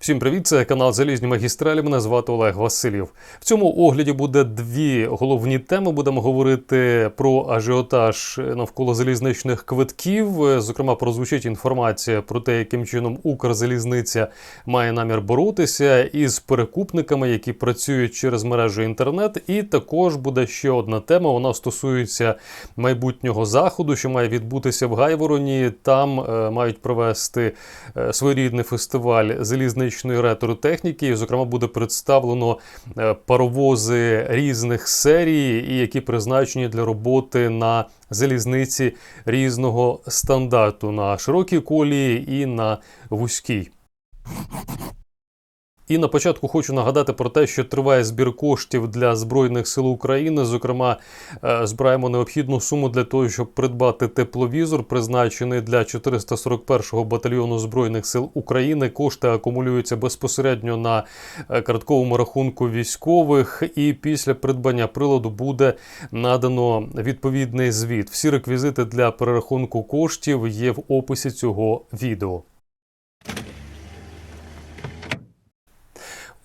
Всім привіт, це канал Залізні магістралі. Мене звати Олег Васильєв. В цьому огляді буде дві головні теми. Будемо говорити про ажіотаж навколо залізничних квитків. Зокрема, прозвучить інформація про те, яким чином Укрзалізниця має намір боротися із перекупниками, які працюють через мережу інтернет. І також буде ще одна тема. Вона стосується майбутнього заходу, що має відбутися в Гайвороні. Там е, мають провести е, своєрідний фестиваль залізничної ретро-техніки. Зокрема, буде представлено е, паровози різних серій, і які призначені для роботи на залізниці різного стандарту на широкій колії і на вузькій. І на початку хочу нагадати про те, що триває збір коштів для Збройних сил України. Зокрема, е, збираємо необхідну суму для того, щоб придбати тепловізор, призначений для 441-го батальйону Збройних сил України. Кошти акумулюються безпосередньо на е, картковому рахунку військових. І після придбання приладу буде надано відповідний звіт. Всі реквізити для перерахунку коштів є в описі цього відео.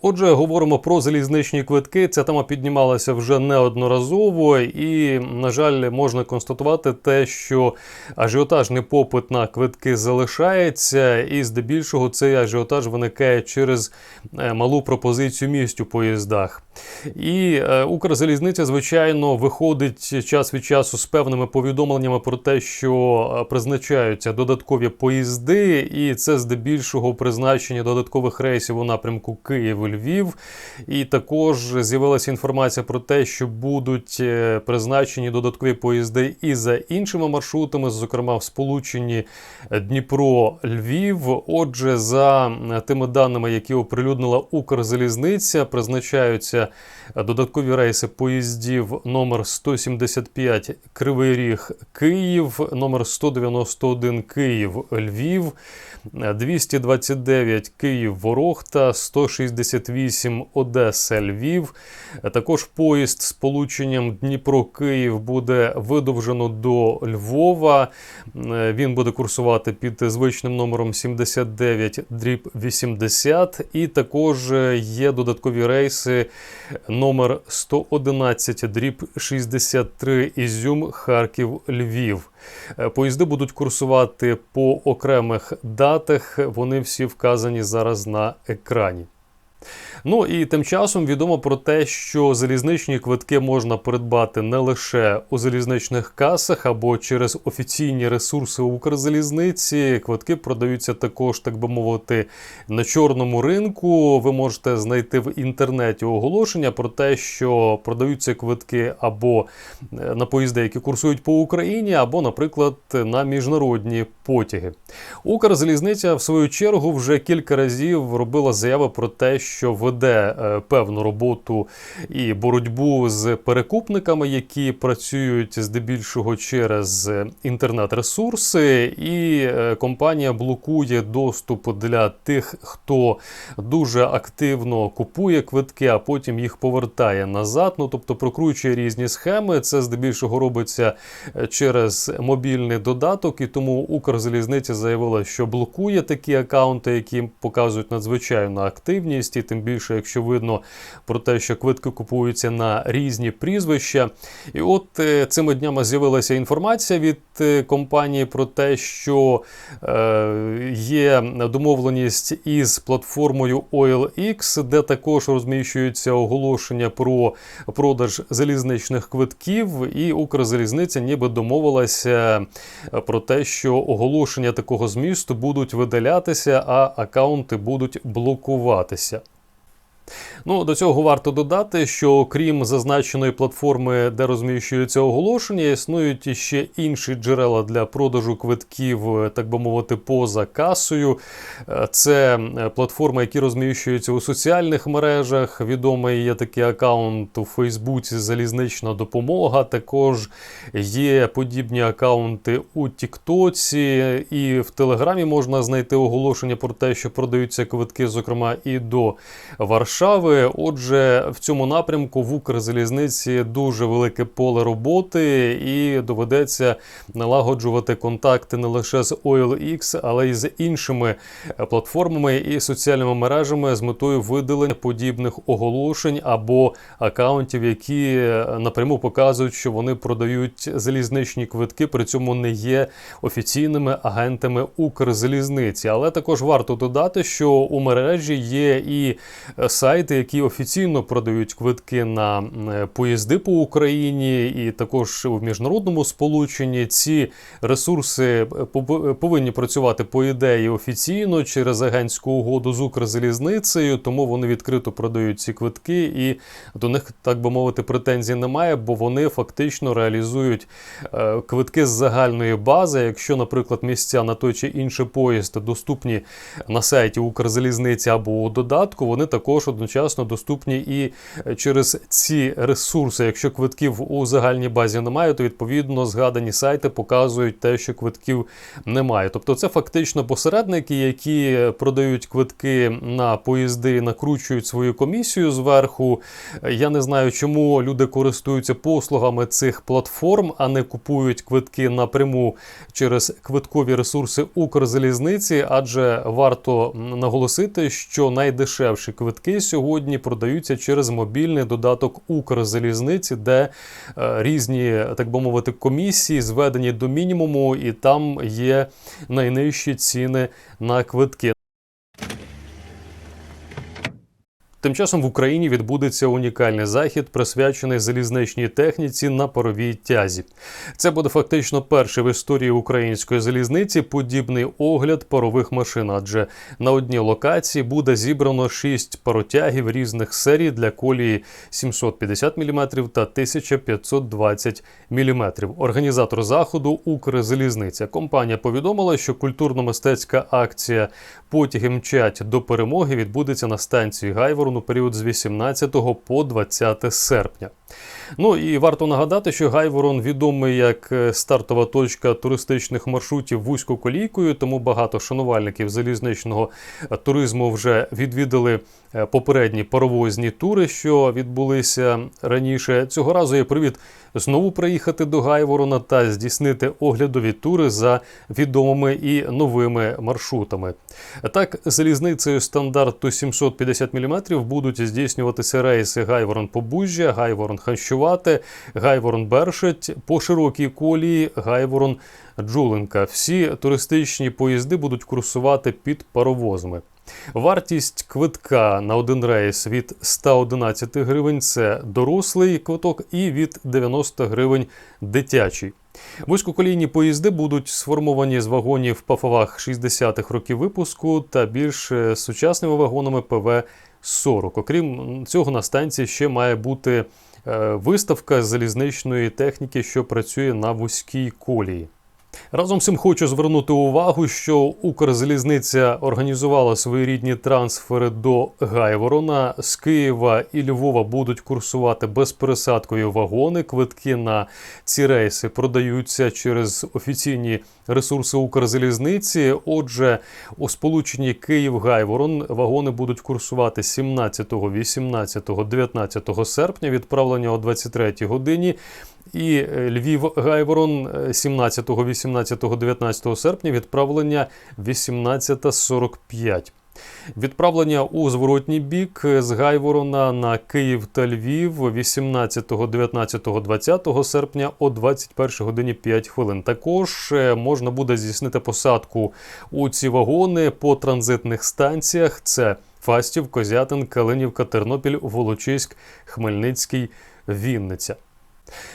Отже, говоримо про залізничні квитки. Ця тема піднімалася вже неодноразово, і, на жаль, можна констатувати те, що ажіотажний попит на квитки залишається, і здебільшого цей ажіотаж виникає через е, малу пропозицію місць у поїздах. І е, Укрзалізниця, звичайно, виходить час від часу з певними повідомленнями про те, що е, призначаються додаткові поїзди, і це здебільшого призначення додаткових рейсів у напрямку Львів. І також з'явилася інформація про те, що будуть е, призначені додаткові поїзди і за іншими маршрутами, зокрема в сполученні е, Дніпро-Львів. Отже, за е, тими даними, які оприлюднила Укрзалізниця, призначаються додаткові рейси поїздів номер 175 Кривий Ріг Київ, номер 191 Київ Львів, 229 Київ Ворог та 160 38 Одеса Львів. Також поїзд з полученням Дніпро-Київ буде видовжено до Львова. Він буде курсувати під звичним номером 79 дріб 80. І також е, є додаткові рейси номер 111 дріб 63 Ізюм Харків Львів. Е, поїзди будуть курсувати по окремих датах. Вони всі вказані зараз на екрані. Ну і тим часом відомо про те, що залізничні квитки можна придбати не лише у залізничних касах або через офіційні ресурси Укрзалізниці. Квитки продаються також, так би мовити, на чорному ринку. Ви можете знайти в інтернеті оголошення про те, що продаються квитки або е, на поїзди, які курсують по Україні, або, наприклад, на міжнародні потяги. Укрзалізниця, в свою чергу, вже кілька разів робила заяви про те, що веде е, певну роботу і боротьбу з перекупниками, які працюють здебільшого через інтернет-ресурси, і е, компанія блокує доступ для тих, хто дуже активно купує квитки, а потім їх повертає назад. Ну тобто прокручує різні схеми. Це здебільшого робиться е, через мобільний додаток, і тому Укрзалізниця заявила, що блокує такі акаунти, які показують надзвичайну активність, і тим більше, якщо видно про те, що квитки купуються на різні прізвища. І от е, цими днями з'явилася інформація від е, компанії про те, що е, є домовленість із платформою OLX, де також розміщуються оголошення про продаж залізничних квитків, і Укрзалізниця ніби домовилася про те, що оголошення такого змісту будуть видалятися, а акаунти будуть блокуватися. Ну, До цього варто додати, що крім зазначеної платформи, де розміщуються оголошення, існують ще інші джерела для продажу квитків, так би мовити, поза касою. Це платформи, які розміщуються у соціальних мережах. Відомий є такий аккаунт у Фейсбуці Залізнична допомога. Також є подібні аккаунти у Тіктоці, і в Телеграмі можна знайти оголошення про те, що продаються квитки, зокрема, і до Варшави. Варшави. Отже, в цьому напрямку в Укрзалізниці дуже велике поле роботи, і доведеться налагоджувати контакти не лише з OLX, але й з іншими платформами і соціальними мережами з метою видалення подібних оголошень або акаунтів, які напряму показують, що вони продають залізничні квитки, при цьому не є офіційними агентами Укрзалізниці. Але також варто додати, що у мережі є і сайти, які офіційно продають квитки на е, поїзди по Україні, і також у міжнародному сполученні ці ресурси повинні працювати по ідеї офіційно через агентську угоду з Укрзалізницею, тому вони відкрито продають ці квитки, і до них, так би мовити, претензій немає, бо вони фактично реалізують е, квитки з загальної бази. Якщо, наприклад, місця на той чи інший поїзд доступні на сайті Укрзалізниці або у додатку, вони також одночасно доступні і через ці ресурси. Якщо квитків у загальній базі немає, то відповідно згадані сайти показують те, що квитків немає. Тобто, це фактично посередники, які продають квитки на поїзди, накручують свою комісію зверху. Я не знаю, чому люди користуються послугами цих платформ, а не купують квитки напряму через квиткові ресурси Укрзалізниці, адже варто наголосити, що найдешевші квитки сьогодні продаються через мобільний додаток Укрзалізниці, де е, різні, так би мовити, комісії зведені до мінімуму, і там є найнижчі ціни на квитки. Тим часом в Україні відбудеться унікальний захід, присвячений залізничній техніці на паровій тязі. Це буде фактично перший в історії української залізниці подібний огляд парових машин, адже на одній локації буде зібрано шість паротягів різних серій для колії 750 мм та 1520 мм. Організатор заходу Укрзалізниця. Компанія повідомила, що культурно-мистецька акція Потяги мчать до перемоги відбудеться на станції Гайворон період з 18 по 20 серпня. Ну і варто нагадати, що Гайворон відомий як е, стартова точка туристичних маршрутів вузькоколійкою, тому багато шанувальників залізничного е, туризму вже відвідали е, попередні паровозні тури, що відбулися раніше. Цього разу є привід знову приїхати до Гайворона та здійснити оглядові тури за відомими і новими маршрутами. Так, залізницею стандарту 750 мм будуть здійснюватися рейси Гайворон Побужжя, Гайворон Ханщувати, Гайворон Бершить по широкій колії Гайворон Джуленка. Всі туристичні поїзди будуть курсувати під паровозами. Вартість квитка на один рейс від 111 гривень це дорослий квиток, і від 90 гривень дитячий. Вузькоколійні поїзди будуть сформовані з вагонів ПАФОВАГ 60-х років випуску та більш сучасними вагонами ПВ 40. Окрім цього, на станції ще має бути е, виставка залізничної техніки, що працює на вузькій колії. Разом з цим хочу звернути увагу, що Укрзалізниця організувала своєрідні трансфери до Гайворона. З Києва і Львова будуть курсувати безпересадкові вагони. Квитки на ці рейси продаються через офіційні ресурси Укрзалізниці. Отже, у сполученні Київ-Гайворон вагони будуть курсувати 17, 18, 19 серпня. Відправлення о 23 годині. І е, Львів Гайворон е, 17, 18, 19 серпня відправлення 18.45. Відправлення у зворотній бік з Гайворона на Київ та Львів 18, 19, 20 серпня о 21 годині 5 хвилин. Також е, можна буде здійснити посадку у ці вагони по транзитних станціях: це Фастів, Козятин, Калинівка, Тернопіль, Волочиськ, Хмельницький, Вінниця.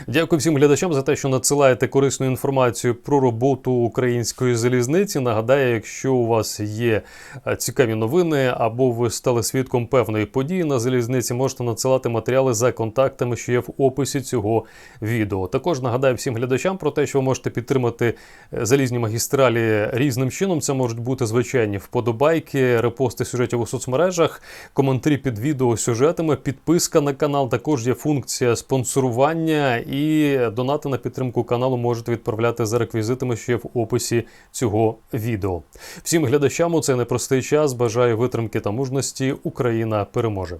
Дякую всім глядачам за те, що надсилаєте корисну інформацію про роботу української залізниці. Нагадаю, якщо у вас є е, цікаві новини або ви стали свідком певної події на залізниці, можете надсилати матеріали за контактами, що є в описі цього відео. Також нагадаю всім глядачам про те, що ви можете підтримати е, залізні магістралі різним чином. Це можуть бути звичайні вподобайки, репости сюжетів у соцмережах, коментарі під відео сюжетами, підписка на канал. Також є функція спонсорування і донати на підтримку каналу можете відправляти за реквізитами, є в описі цього відео. Всім глядачам у цей непростий час бажаю витримки та мужності. Україна переможе.